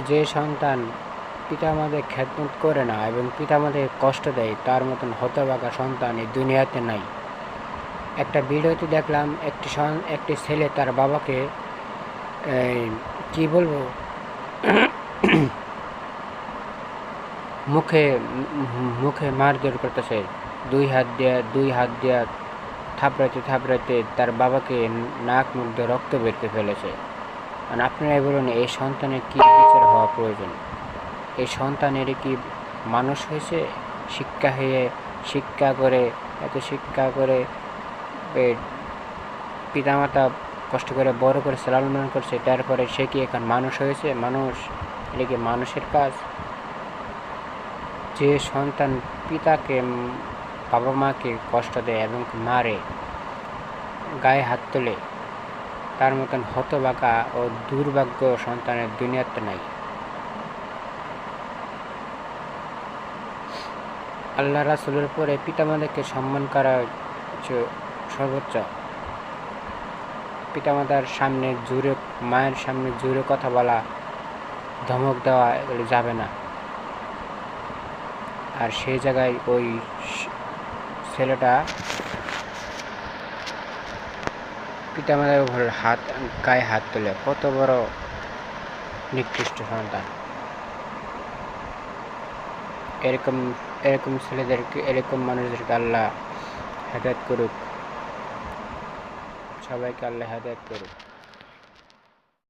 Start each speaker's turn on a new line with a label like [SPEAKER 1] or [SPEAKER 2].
[SPEAKER 1] যে সন্তান পিতামাদের খ্যাতমত করে না এবং পিতামাদের কষ্ট দেয়, তার মতন হতবাকা সন্তান এই দুনিয়াতে নাই। একটা ভিডিওতে দেখলাম, একটি একটি ছেলে তার বাবাকে কি বলব? মুখে মুখে মারধর করতেছে। দুই হাত দিয়া, দুই হাত দিয়া থাপড়াতে থাপড়াতে তার বাবাকে নাক মুখ দিয়ে রক্ত বেরতে ফেলেছে। আর আপনারাই বলুন, এই সন্তানের কি বিচার হওয়া প্রয়োজন? এই সন্তানের কি মানুষ হয়েছে? শিক্ষা হয়ে, শিক্ষা করে, এত শিক্ষা করে পিতামাতা কষ্ট করে, বড় করে লালন করছে, তারপরে সে কি এখন মানুষ হয়েছে? মানুষ? এটা কি মানুষের কাজ? যে সন্তান পিতাকে বাবা মাকে কষ্ট দেয় এবং মারে, গায়ে হাত তোলে তার মতন হতবাকা ও দুর্ভাগ্য সন্তানের দুনিয়াতে নাই। আল্লাহ রাসুলের পরে পিতামাতাকে সম্মান করা হচ্ছে সর্বোচ্চ। পিতামাতার সামনে জোরে, মায়ের সামনে জোরে কথা বলা, ধমক দেওয়া এগুলো যাবে না। আর সেই জায়গায় ওই ছেলেটা পিতামাতার উপর হাত, গায়ে হাত তোলে কত বড় নিকৃষ্ট সন্তান। এরকম এরকম ছেলেদেরকে, এরকম মানুষদেরকে আল্লাহ হেদায়ত করুক। সবাইকে আল্লাহ হেদায়ত করুক।